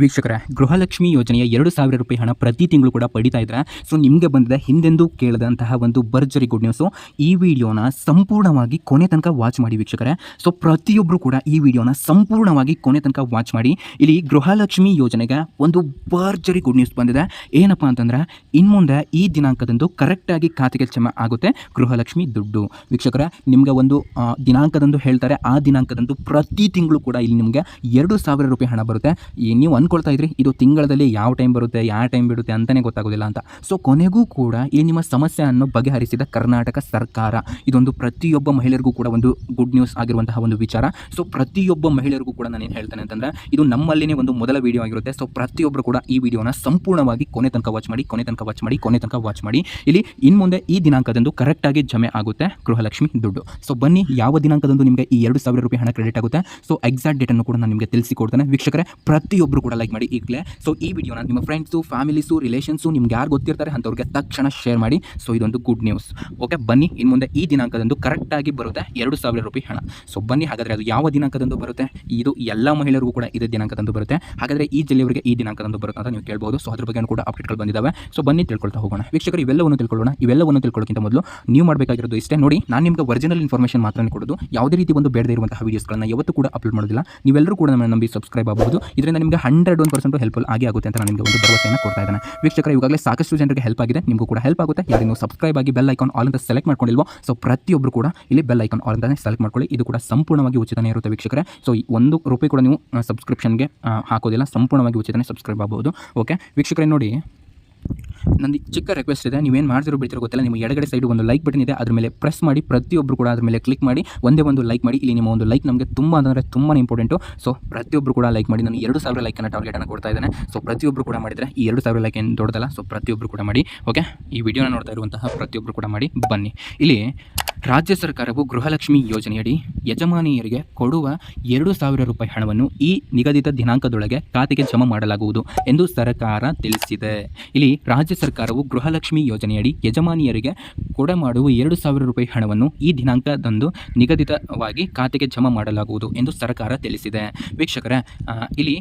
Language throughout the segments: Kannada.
ವೀಕ್ಷಕರೇ, ಗೃಹಲಕ್ಷ್ಮಿ ಯೋಜನೆಯ ಎರಡು ಸಾವಿರ ರೂಪಾಯಿ ಹಣ ಪ್ರತಿ ತಿಂಗಳು ಕೂಡ ಪಡಿತಾ ಇದ್ರೆ ಸೊ ನಿಮಗೆ ಬಂದಿದೆ ಹಿಂದೆಂದೂ ಕೇಳದಂತಹ ಒಂದು ಭರ್ಜರಿ ಗುಡ್ ನ್ಯೂಸು ಈ ವಿಡಿಯೋನ ಸಂಪೂರ್ಣವಾಗಿ ಕೊನೆ ತನಕ ವಾಚ್ ಮಾಡಿ ವೀಕ್ಷಕರೇ. ಸೊ ಪ್ರತಿಯೊಬ್ಬರು ಕೂಡ ಈ ವಿಡಿಯೋನ ಸಂಪೂರ್ಣವಾಗಿ ಕೊನೆ ತನಕ ವಾಚ್ ಮಾಡಿ. ಇಲ್ಲಿ ಗೃಹಲಕ್ಷ್ಮಿ ಯೋಜನೆಗೆ ಒಂದು ಭರ್ಜರಿ ಗುಡ್ ನ್ಯೂಸ್ ಬಂದಿದೆ. ಏನಪ್ಪ ಅಂತಂದ್ರೆ ಇನ್ಮುಂದೆ ಈ ದಿನಾಂಕದಂದು ಕರೆಕ್ಟಾಗಿ ಖಾತೆಗೆ ಜಮಾ ಆಗುತ್ತೆ ಗೃಹಲಕ್ಷ್ಮಿ ದುಡ್ಡು. ವೀಕ್ಷಕರೇ, ನಿಮಗೆ ಒಂದು ದಿನಾಂಕದಂದು ಹೇಳ್ತಾರೆ, ಆ ದಿನಾಂಕದಂದು ಪ್ರತಿ ತಿಂಗಳು ಕೂಡ ಇಲ್ಲಿ ನಿಮಗೆ ಎರಡು ಸಾವಿರ ರೂಪಾಯಿ ಹಣ ಬರುತ್ತೆ. ಈ ನೀವು ಅನ್ಕೊಳ್ತಾ ಇದ್ರಿ, ಇದು ತಿಂಗಳಲ್ಲಿ ಯಾವ ಟೈಮ್ ಬರುತ್ತೆ, ಯಾವ ಟೈಮ್ ಬಿಡುತ್ತೆ ಅಂತಲೇ ಗೊತ್ತಾಗೋದಿಲ್ಲ ಅಂತ. ಸೊ ಕೊನೆಗೂ ಕೂಡ ಈ ನಿಮ್ಮ ಸಮಸ್ಯೆಯನ್ನು ಬಗೆಹರಿಸಿದ ಕರ್ನಾಟಕ ಸರ್ಕಾರ, ಇದೊಂದು ಪ್ರತಿಯೊಬ್ಬ ಮಹಿಳೆಯರಿಗೂ ಕೂಡ ಒಂದು ಗುಡ್ ನ್ಯೂಸ್ ಆಗಿರುವಂತಹ ಒಂದು ವಿಚಾರ. ಸೊ ಪ್ರತಿಯೊಬ್ಬ ಮಹಿಳೆಯರಿಗೂ ಕೂಡ ನಾನು ಏನು ಹೇಳ್ತೇನೆ ಅಂತಂದರೆ, ಇದು ನಮ್ಮಲ್ಲಿನೇ ಒಂದು ಮೊದಲ ವಿಡಿಯೋ ಆಗಿರುತ್ತೆ. ಸೊ ಪ್ರತಿಯೊಬ್ಬರು ಕೂಡ ಈ ವಿಡಿಯೋನ ಸಂಪೂರ್ಣವಾಗಿ ಕೊನೆ ತನಕ ವಾಚ್ ಮಾಡಿ, ಕೊನೆ ತನಕ ವಾಚ್ ಮಾಡಿ, ಕೊನೆ ತನಕ ವಾಚ್ ಮಾಡಿ. ಇಲ್ಲಿ ಇನ್ನು ಮುಂದೆ ಈ ದಿನಾಂಕದಂದು ಕರೆಕ್ಟಾಗಿ ಜಮೆ ಆಗುತ್ತೆ ಗೃಹಲಕ್ಷ್ಮಿ ದುಡ್ಡು. ಸೊ ಬನ್ನಿ ಯಾವ ದಿನಾಂಕದಂದು ನಿಮಗೆ ಈ ಎರಡು ಸಾವಿರ ರೂಪಾಯಿ ಹಣ ಕ್ರೆಡಿಟ್ ಆಗುತ್ತೆ. ಸೊ ಎಕ್ಸಾಕ್ಟ್ ಡೇಟನ್ನು ಕೂಡ ನಾನು ನಿಮಗೆ ತಿಳಿಸಿಕೊಡ್ತೇನೆ ವೀಕ್ಷಕರೇ ಪ್ರತಿಯೊಬ್ಬರು ಕೂಡ ಲೈಕ್ ಮಾಡಿ ಈಗಲೇ. ಸೊ ಈ ವಿಡಿಯೋನ ನಿಮ್ಮ ಫ್ರೆಂಡ್ಸು ಫ್ಯಾಮಿಲೀಸು ರಿಲೇಷನ್ಸು ನಿಮ್ಗೆ ಯಾರು ಗೊತ್ತಿರ್ತಾರೆ ಅಂಥವ್ರಿಗೆ ತಕ್ಷಣ ಶೇರ್ ಮಾಡಿ. ಸೊ ಇದೊಂದು ಗುಡ್ ನ್ಯೂಸ್ ಓಕೆ ಬನ್ನಿ ಇನ್ನು ಮುಂದೆ ಈ ದಿನಾಂಕದಂದು ಕರೆಕ್ಟಾಗಿ ಬರುತ್ತೆ ಎರಡು ಸಾವಿರ ರೂಪಾಯಿ ಹಣ. ಸೊ ಬನ್ನಿ, ಹಾಗಾದರೆ ಅದು ಯಾವ ದಿನಾಂಕದಂದು ಬರುತ್ತೆ? ಇದು ಎಲ್ಲ ಮಹಿಳೆಯರಿಗೂ ಕೂಡ ಇದೇ ದಿನಾಂಕದಂದು ಬರುತ್ತೆ. ಹಾಗಾದರೆ ಈ ಜಿಲ್ಲೆಯವರಿಗೆ ಈ ದಿನಾಂಕದಂದು ಬರುತ್ತೆ ಅಂತ ನೀವು ಕೇಳ್ಬೋದು. ಸೊ ಅದ್ರ ಬಗ್ಗೆ ಕೂಡ ಅಪ್ಡೇಟ್ಗಳು ಬಂದಿದ್ದಾವೆ ಸೊ ಬನ್ನಿ, ತಿಳ್ಕೊಳ್ತಾ ಹೋಗೋಣ. ವೀಕ್ಷಕರು, ಇವೆಲ್ಲವನ್ನು ತಿಳ್ಕೊಳ್ಳೋಣ. ಇವೆಲ್ಲವನ್ನು ತಿಳ್ಕೊಳ್ಳೋಕ್ಕಿಂತ ಮೊದಲು ನೀವು ಮಾಡಬೇಕಾಗಿರೋದು ಇಷ್ಟೇ. ನೋಡಿ, ನಾನು ನಿಮಗೆ ಒರಿಜಿನಲ್ ಇನ್ಫಾರ್ಮೇಷನ್ ಮಾತ್ರ ಕೊಡೋದು. ಯಾವುದೇ ರೀತಿ ಒಂದು ಬೇಡದೇ ಇರುವಂತಹ ವೀಡಿಯೋಸ್ಗಳನ್ನ ಯಾವತ್ತೂ ಕೂಡ ಅಪ್ಲೋಡ್ ಮಾಡೋದಿಲ್ಲ. ನೀವೆಲ್ಲರೂ ಕೂಡ ನಮ್ಮನ್ನು ನಂಬಿ ಸಬ್ಸ್ಕ್ರೈಬ್ ಆಗಬಹುದು. ಇದರಿಂದ ನಿಮಗೆ ಹಂಡ್ರೆಡ್ ಒನ್ ಪರ್ಸೆಂಟ್ ಹೆಲ್ಪ್ಫುಲ್ ಆಗಿ ಆಗುತ್ತೆ ಅಂತ ನಾನು ನಿಮಗೆ ಒಂದು ಭರವಸೆಯನ್ನು ಕೊಡ್ತಾ ಇದ್ದೇನೆ. ವೀಕ್ಷಕರ ಇವಾಗಲೇ ಸಾಕಷ್ಟು ಜನರಿಗೆ ಹೆಲ್ಪ್ ಆಗಿದೆ. ನಿಮಗೂ ಕೂಡ ಹೆಲ್ಪ್ ಆಗುತ್ತೆ. ಯಾರು ನೀವು ಸಬ್ಸ್ಕ್ರೈಬ್ ಆಗಿ ಬೆಲ್ ಐಕಾನ್ ಆಲ್ ಅಂತ ಸೆಲೆಕ್ಟ್ ಮಾಡ್ಕೊಂಡಿಲ್ವೋ ಸೊ ಪ್ರತಿಯೊಬ್ಬರು ಕೂಡ ಇಲ್ಲಿ ಬೆಲ್ ಐಕಾನ್ ಆಲ್ ಅಂತ ಸೆಲೆಕ್ಟ್ ಮಾಡ್ಕೊಳ್ಳಿ. ಇದು ಕೂಡ ಸಂಪೂರ್ಣವಾಗಿ ಉಚಿತನೇ ಇರುತ್ತೆ ವೀಕ್ಷಕರೇ. ಸೊ ಈ ಒಂದು ರೂಪಾಯಿ ಕೂಡ ನೀವು ಸಬ್ಸ್ಕ್ರಿಪ್ಷನ್ಗೆ ಹಾಕೋದಿಲ್ಲ. ಸಂಪೂರ್ಣವಾಗಿ ಉಚಿತನೇ ಸಬ್ಸ್ಕ್ರೈಬ್ ಆಗಬಹುದು ಓಕೆ ವೀಕ್ಷಕರೇ, ನೋಡಿ. ನಂದು ಚಿಕ್ಕ ರಿಕ್ವೆಸ್ಟ್ ಇದೆ, ನೀವೇನು ಮಾಡ್ತಿರೋ ಬಿಡ್ತಿರೋ ಗೊತ್ತಿಲ್ಲ. ನಿಮ್ಮ ಎಡಗಡೆ ಸೈಡ್ ಒಂದು ಲೈಕ್ ಬಟನ್ ಇದೆ, ಅದ್ರ ಮೇಲೆ ಪ್ರೆಸ್ ಮಾಡಿ ಪ್ರತಿಯೊಬ್ಬರು ಕೂಡ ಅದ್ರ ಮೇಲೆ ಕ್ಲಿಕ್ ಮಾಡಿ, ಒಂದೇ ಒಂದು ಲೈಕ್ ಮಾಡಿ. ಇಲ್ಲಿ ನಿಮ್ಮ ಒಂದು ಲೈಕ್ ನಮಗೆ ತುಂಬ ಅಂದರೆ ತುಂಬಾ ಇಂಪಾರ್ಟೆಂಟು ಸೊ ಪ್ರತಿಯೊಬ್ಬರು ಕೂಡ ಲೈಕ್ ಮಾಡಿ. ನಾನು ಎರಡು ಸಾವಿರ ಲೈಕನ್ನು ಟಾರ್ಗೆಟನ್ನು ಕೊಡ್ತಾ ಇದ್ದೇನೆ. ಸೊ ಪ್ರತಿಯೊಬ್ಬರು ಕೂಡ ಮಾಡಿದರೆ ಈ ಎರಡು ಸಾವಿರ ಲೈಕ್ ಏನು ದೊಡ್ಡದಲ್ಲ ಸೊ ಪ್ರತಿಯೊಬ್ಬರು ಕೂಡ ಮಾಡಿ ಓಕೆ ಈ ವಿಡಿಯೋನ ನೋಡ್ತಾ ಇರುವಂತಹ ಪ್ರತಿಯೊಬ್ಬರು ಕೂಡ ಮಾಡಿ, ಬನ್ನಿ. ಇಲ್ಲಿ ರಾಜ್ಯ ಸರ್ಕಾರವು ಗೃಹಲಕ್ಷ್ಮಿ ಯೋಜನೆಯಡಿ ಯಜಮಾನಿಯರಿಗೆ ಕೊಡುವ ಎರಡು ಸಾವಿರ ರೂಪಾಯಿ ಹಣವನ್ನು ಈ ನಿಗದಿತ ದಿನಾಂಕದೊಳಗೆ ಖಾತೆಗೆ ಜಮಾ ಮಾಡಲಾಗುವುದು ಎಂದು ಸರ್ಕಾರ ತಿಳಿಸಿದೆ. ಇಲ್ಲಿ ರಾಜ್ಯ ಸರ್ಕಾರವು ಗೃಹಲಕ್ಷ್ಮಿ ಯೋಜನೆಯಡಿ ಯಜಮಾನಿಯರಿಗೆ ಕೊಡಮಾಡುವ ಎರಡು ಸಾವಿರ ರೂಪಾಯಿ ಹಣವನ್ನು ಈ ದಿನಾಂಕದಂದು ನಿಗದಿತವಾಗಿ ಖಾತೆಗೆ ಜಮಾ ಮಾಡಲಾಗುವುದು ಎಂದು ಸರ್ಕಾರ ತಿಳಿಸಿದೆ. ವೀಕ್ಷಕರೇ ಇಲ್ಲಿ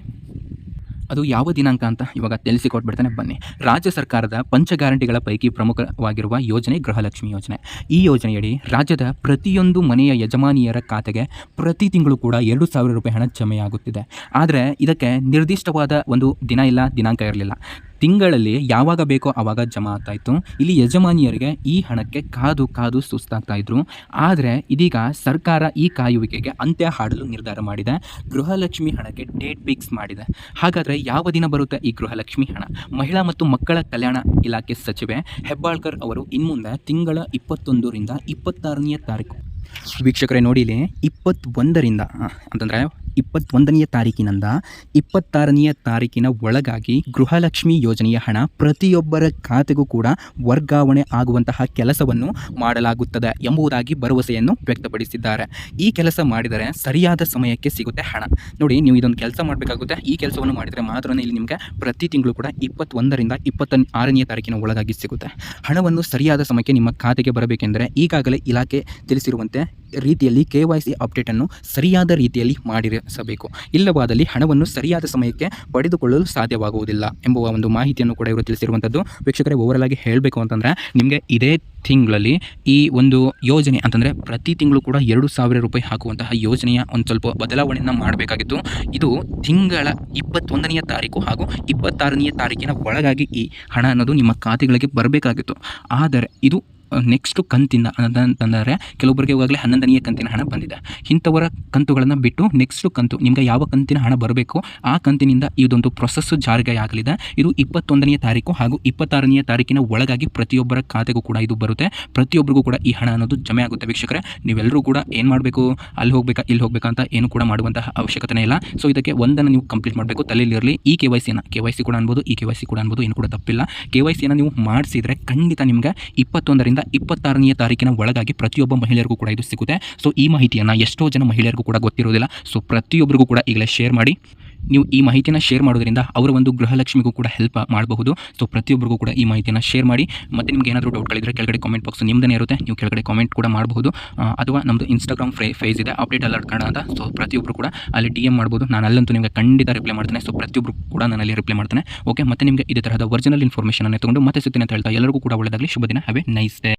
ಅದು ಯಾವ ದಿನಾಂಕ ಅಂತ ಇವಾಗ ತಿಳಿಸಿಕೊಟ್ಬಿಡ್ತಾನೆ. ಬನ್ನಿ. ರಾಜ್ಯ ಸರ್ಕಾರದ ಪಂಚ ಗ್ಯಾರಂಟಿಗಳ ಪೈಕಿ ಪ್ರಮುಖವಾಗಿರುವ ಯೋಜನೆ ಗೃಹಲಕ್ಷ್ಮಿ ಯೋಜನೆ. ಈ ಯೋಜನೆಯಡಿ ರಾಜ್ಯದ ಪ್ರತಿಯೊಂದು ಮನೆಯ ಯಜಮಾನಿಯರ ಖಾತೆಗೆ ಪ್ರತಿ ತಿಂಗಳು ಕೂಡ ಎರಡು ಸಾವಿರ ರೂಪಾಯಿ ಹಣ ಜಮೆಯಾಗುತ್ತಿದೆ. ಆದರೆ ಇದಕ್ಕೆ ನಿರ್ದಿಷ್ಟವಾದ ಒಂದು ದಿನ ಇಲ್ಲ, ದಿನಾಂಕ ಇರಲಿಲ್ಲ. ತಿಂಗಳಲ್ಲಿ ಯಾವಾಗ ಬೇಕೋ ಆವಾಗ ಜಮಾ ಆಗ್ತಾ ಇತ್ತು. ಇಲ್ಲಿ ಯಜಮಾನಿಯರಿಗೆ ಈ ಹಣಕ್ಕೆ ಕಾದು ಕಾದು ಸುಸ್ತಾಗ್ತಾ ಇದ್ರು. ಆದರೆ ಇದೀಗ ಸರ್ಕಾರ ಈ ಕಾಯುವಿಕೆಗೆ ಅಂತ್ಯ ಹಾಡಲು ನಿರ್ಧಾರ ಮಾಡಿದೆ. ಗೃಹಲಕ್ಷ್ಮಿ ಹಣಕ್ಕೆ ಡೇಟ್ ಫಿಕ್ಸ್ ಮಾಡಿದೆ. ಹಾಗಾದರೆ ಯಾವ ದಿನ ಬರುತ್ತೆ ಈ ಗೃಹಲಕ್ಷ್ಮಿ ಹಣ? ಮಹಿಳಾ ಮತ್ತು ಮಕ್ಕಳ ಕಲ್ಯಾಣ ಇಲಾಖೆ ಸಚಿವೆ ಹೆಬ್ಬಾಳ್ಕರ್ ಅವರು ಇನ್ಮುಂದೆ ತಿಂಗಳ ಇಪ್ಪತ್ತೊಂದರಿಂದ ಇಪ್ಪತ್ತಾರನೆಯ ತಾರೀಕು. ವೀಕ್ಷಕರೇ ನೋಡಿಲಿ ಇಪ್ಪತ್ತೊಂದರಿಂದ ಅಂತಂದರೆ ಇಪ್ಪತ್ತೊಂದನೆಯ ತಾರೀಕಿನಿಂದ ಇಪ್ಪತ್ತಾರನೆಯ ತಾರೀಕಿನ ಒಳಗಾಗಿ ಗೃಹಲಕ್ಷ್ಮಿ ಯೋಜನೆಯ ಹಣ ಪ್ರತಿಯೊಬ್ಬರ ಖಾತೆಗೂ ಕೂಡ ವರ್ಗಾವಣೆ ಆಗುವಂತಹ ಕೆಲಸವನ್ನು ಮಾಡಲಾಗುತ್ತದೆ ಎಂಬುದಾಗಿ ಭರವಸೆಯನ್ನು ವ್ಯಕ್ತಪಡಿಸಿದ್ದಾರೆ. ಈ ಕೆಲಸ ಮಾಡಿದರೆ ಸರಿಯಾದ ಸಮಯಕ್ಕೆ ಸಿಗುತ್ತೆ ಹಣ. ನೋಡಿ, ನೀವು ಇದೊಂದು ಕೆಲಸ ಮಾಡಬೇಕಾಗುತ್ತೆ. ಈ ಕೆಲಸವನ್ನು ಮಾಡಿದರೆ ಮಾತ್ರ ಇಲ್ಲಿ ನಿಮಗೆ ಪ್ರತಿ ತಿಂಗಳು ಕೂಡ ಇಪ್ಪತ್ತೊಂದರಿಂದ ಇಪ್ಪತ್ತ ಆರನೆಯ ತಾರೀಕಿನ ಒಳಗಾಗಿ ಸಿಗುತ್ತೆ. ಹಣವನ್ನು ಸರಿಯಾದ ಸಮಯಕ್ಕೆ ನಿಮ್ಮ ಖಾತೆಗೆ ಬರಬೇಕೆಂದರೆ ಈಗಾಗಲೇ ಇಲಾಖೆ ತಿಳಿಸಿರುವಂತೆ ರೀತಿಯಲ್ಲಿ ಕೆ ವೈ ಸಿ ಅಪ್ಡೇಟನ್ನು ಸರಿಯಾದ ರೀತಿಯಲ್ಲಿ ಮಾಡಿರಿಸಬೇಕು ಇಲ್ಲವಾದಲ್ಲಿ ಹಣವನ್ನು ಸರಿಯಾದ ಸಮಯಕ್ಕೆ ಪಡೆದುಕೊಳ್ಳಲು ಸಾಧ್ಯವಾಗುವುದಿಲ್ಲ ಎಂಬುವ ಒಂದು ಮಾಹಿತಿಯನ್ನು ಕೂಡ ಇವರು ತಿಳಿಸಿರುವಂಥದ್ದು ವೀಕ್ಷಕರೇ ಓವರಲ್ ಆಗಿ ಹೇಳಬೇಕು ಅಂತಂದರೆ, ನಿಮಗೆ ಇದೇ ತಿಂಗಳಲ್ಲಿ ಈ ಒಂದು ಯೋಜನೆ ಅಂತಂದರೆ ಪ್ರತಿ ತಿಂಗಳು ಕೂಡ ಎರಡು ಸಾವಿರ ರೂಪಾಯಿ ಹಾಕುವಂತಹ ಯೋಜನೆಯ ಒಂದು ಸ್ವಲ್ಪ ಬದಲಾವಣೆಯನ್ನು ಮಾಡಬೇಕಾಗಿತ್ತು. ಇದು ತಿಂಗಳ ಇಪ್ಪತ್ತೊಂದನೆಯ ತಾರೀಕು ಹಾಗೂ ಇಪ್ಪತ್ತಾರನೆಯ ತಾರೀಕಿನ ಒಳಗಾಗಿ ಈ ಹಣ ಅನ್ನೋದು ನಿಮ್ಮ ಖಾತೆಗಳಿಗೆ ಬರಬೇಕಾಗಿತ್ತು. ಆದರೆ ಇದು ನೆಕ್ಸ್ಟು ಕಂತಿಂದ ಅಂತಂದರೆ ಕೆಲವೊಬ್ಬರಿಗೆ ಇವಾಗಲೇ ಹನ್ನೊಂದನೆಯ ಕಂತಿನ ಹಣ ಬಂದಿದೆ. ಇಂಥವರ ಕಂತುಗಳನ್ನು ಬಿಟ್ಟು ನೆಕ್ಸ್ಟು ಕಂತು ನಿಮಗೆ ಯಾವ ಕಂತಿನ ಹಣ ಬರಬೇಕು ಆ ಕಂತಿನಿಂದ ಇದೊಂದು ಪ್ರೊಸೆಸ್ಸು ಜಾರಿಗೆ ಆಗಲಿದೆ. ಇದು ಇಪ್ಪತ್ತೊಂದನೆಯ ತಾರೀಕು ಹಾಗೂ ಇಪ್ಪತ್ತಾರನೆಯ ತಾರೀಕಿನ ಒಳಗಾಗಿ ಪ್ರತಿಯೊಬ್ಬರ ಖಾತೆಗೂ ಕೂಡ ಇದು ಬರುತ್ತೆ. ಪ್ರತಿಯೊಬ್ಬರಿಗೂ ಕೂಡ ಈ ಹಣ ಅನ್ನೋದು ಜಮೆ ಆಗುತ್ತೆ ವೀಕ್ಷಕರೇ. ನೀವೆಲ್ಲರೂ ಕೂಡ ಏನು ಮಾಡಬೇಕು? ಅಲ್ಲಿ ಹೋಗಬೇಕಾ? ಇಲ್ಲಿ ಹೋಗಬೇಕಾ ಅಂತ ಏನು ಕೂಡ ಮಾಡುವಂತಹ ಅವಶ್ಯಕತೆ ಇಲ್ಲ. ಸೊ ಇದಕ್ಕೆ ಒಂದನ್ನು ನೀವು ಕಂಪ್ಲೀಟ್ ಮಾಡಬೇಕು. ತಲೆಯಲ್ಲಿರಲಿ ಈ ಕೆ ವೈ ಸಿನ ಕೆ ವೈ ಸಿ ಕೂಡ ಅನ್ಬೋದು, ಈ ಕೆ ವೈ ಸಿ ಕೂಡ ಅನ್ಬೋದು, ಏನು ಕೂಡ ತಪ್ಪಿಲ್ಲ. ಕೆ ವೈ ಸಿಯನ್ನು ನೀವು ಮಾಡಿಸಿದರೆ ಖಂಡಿತ ನಿಮಗೆ ಇಪ್ಪತ್ತೊಂದರಿಂದ ಇಪ್ಪತ್ತಾರನೆಯ ತಾರೀಕಿನ ಒಳಗಾಗಿ ಪ್ರತಿಯೊಬ್ಬ ಮಹಿಳೆಯರಿಗೂ ಕೂಡ ಇದು ಸಿಗುತ್ತೆ. ಸೊ ಈ ಮಾಹಿತಿಯನ್ನು ಎಷ್ಟೋ ಜನ ಮಹಿಳೆಯರಿಗೂ ಕೂಡ ಗೊತ್ತಿರೋದಿಲ್ಲ. ಸೊ ಪ್ರತಿಯೊಬ್ಬರಿಗೂ ಕೂಡ ಈಗಲೇ ಶೇರ್ ಮಾಡಿ. ನೀವು ಈ ಮಾಹಿತಿನ ಶೇರ್ ಮಾಡೋದ್ರಿಂದ ಅವರ ಒಂದು ಗೃಹಲಕ್ಷ್ಮಿಗೂ ಕೂಡ ಹೆಲ್ಪ್ ಮಾಡಬಹುದು. ಸೊ ಪ್ರತಿಯೊಬ್ಬರಿಗೂ ಕೂಡ ಈ ಮಾಹಿತಿನ ಶೇರ್ ಮಾಡಿ. ಮತ್ತು ನಿಮ್ಗೆ ಏನಾದರೂ ಡೌಟ್ಗಳಿದ್ರೆ ಕೆಳಗಡೆ ಕಾಮೆಂಟ್ ಬಾಕ್ಸ್ ನಿಮ್ಮದೇ ಇರುತ್ತೆ. ನೀವು ಕೆಳಗಡೆ ಕಾಮೆಂಟ್ ಕೂಡ ಮಾಡಬಹುದು. ಅಥವಾ ನಮ್ಮದು ಇನ್ಸ್ಟಾಗ್ರಾಮ್ ಫ್ರೇ ಫೇಸ್ ಇದೆ ಅಪ್ಡೇಟ್ ಅಲರ್ಟ್ ಕನ್ನಡ ಅಂತ. ಸೊ ಪ್ರತಿಯೊಬ್ಬರು ಕೂಡ ಅಲ್ಲಿ ಡಿ ಎಂ ಮಾಡ್ಬೋದು. ನಾನು ಅಲ್ಲಂತೂ ನಿಮಗೆ ಖಂಡಿತ ರಿಪ್ಲೈ ಮಾಡ್ತೇನೆ. ಸೊ ಪ್ರತಿಯೊಬ್ಬರು ಕೂಡ ನಾನು ರಿಪ್ಲೈ ಮಾಡ್ತೇನೆ. ಓಕೆ ಮತ್ತೆ ನಿಮಗೆ ಇದೇ ತರಹದ ಒರಿಜಿನಲ್ ಇನ್ಫಾರ್ಮೇಷನ್ ಅನ್ನು ತಗೊಂಡು ಮತ್ತೆ ಸುತ್ತಿನ ಹೇಳ್ತಾ ಎಲ್ಲರಿಗೂ ಕೂಡ ಒಳ್ಳೆಯದಾಗಲಿ ಶುಭ ದಿನ. Have nice day